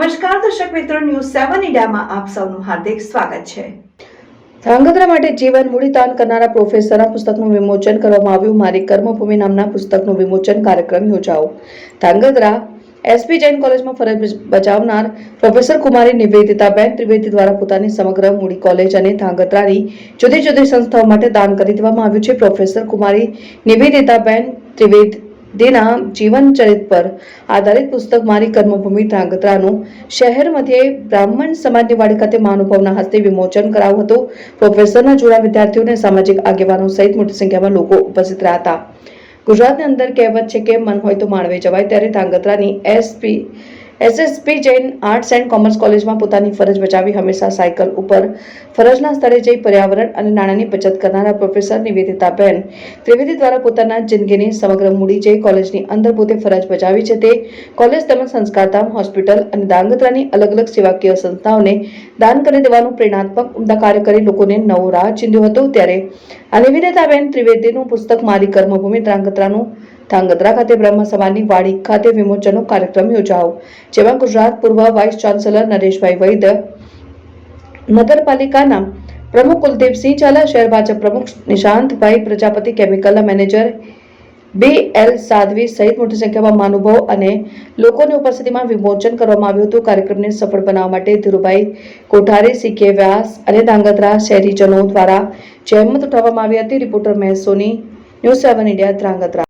મિત્રો ન્યૂઝ સેવન ઇન્ડિયામાં આપ સૌનું હાર્દિક સ્વાગત છે. ધ્રાંગધ્રા માટે જીવન મૂડીદાન કરનારા પ્રોફેસરના પુસ્તકનું વિમોચન કરવામાં આવ્યું. મારી કર્મભૂમિ નામના પુસ્તકનું વિમોચન કાર્યક્રમ યોજાયો ધ્રાંગધ્રા એસપી જૈન કોલેજમાં ફરજ બજાવનાર પ્રોફેસર કુમારી નિવેદિતાબેન ત્રિવેદી દ્વારા પોતાની સમગ્ર મૂડી કોલેજ અને ધ્રાંગધ્રાની જુદી જુદી સંસ્થાઓ માટે દાન કરી દેવામાં આવ્યું છે. પ્રોફેસર કુમારી નિવેદિતાબેન ત્રિવેદીના જીવન ચરિત્ર પર આધારિત પુસ્તક મારી કર્મભૂમિ ધ્રાંગધ્રાનું શહેર મધ્યે બ્રાહ્મણ સમાજની વાડી ખાતે મહાનુભાવના હસ્તે વિમોચન કરાયું હતું. પ્રોફેસરના જોડા વિદ્યાર્થીઓને સામાજિક આગેવાનો સહિત મોટી સંખ્યામાં લોકો ઉપસ્થિત રહ્યા હતા. ગુજરાતની અંદર કહેવત છે કે, મન હોય તો માળવે જવાય. ત્યારે ધ્રાંગધ્રાની SP SSP Jain arts and commerce કોલેજમાં પોતાની ફરજ બજાવી હંમેશા સાયકલ ઉપર ફરજના સ્થળે જઈ પર્યાવરણ અને નાણાંની બચત કરનારા પ્રોફેસર નિવેદિતાબેન ત્રિવેદી દ્વારા પોતાના જિંદગીની સમગ્ર મૂડી જઈ કોલેજની અંદર પોતે ફરજ બજાવી છે તે કોલેજ તેમજ સંસ્કારધામ, હોસ્પિટલ અને દાંગત્રાની અલગ અલગ સેવાકીય સંસ્થાઓને દાન કરી દેવાનું પ્રેરણાત્મક ઉમદા કાર્ય કરી લોકોને નવો રાહ ચીંધ્યો હતો. ત્યારે આ નિવેદિતાબેન ત્રિવેદીનું પુસ્તક મારી કર્મભૂમિ ધ્રાંગધ્રાનું ધ્રાંગધ્રા ખાતે બ્રહ્મ સમાજની વાડી ખાતે વિમોચનનો કાર્યક્રમ યોજાયો, જેમાં ગુજરાત પૂર્વ વાઇસ ચાન્સેલર નરેશભાઈ વૈદ, નગરપાલિકાના પ્રમુખ કુલદીપસિંહ ઝાલા, શહેર ભાજપ પ્રમુખ નિશાંતભાઈ, પ્રજાપતિ કેમિકલના મેનેજર બી એલ સાધવી સહિત મોટી સંખ્યામાં મહાનુભાવ અને લોકોની ઉપસ્થિતિમાં વિમોચન કરવામાં આવ્યું હતું. કાર્યક્રમને સફળ બનાવવા માટે ધીરુભાઈ કોઠારી સીકે વ્યાસ અને ધાંગધ્રા શહેરીજનો દ્વારા જહેમત ઉઠાવવામાં આવી હતી. રિપોર્ટર મહેસોની ન્યૂઝ સેવન ઇન્ડિયા, ધ્રાંગધ્રા.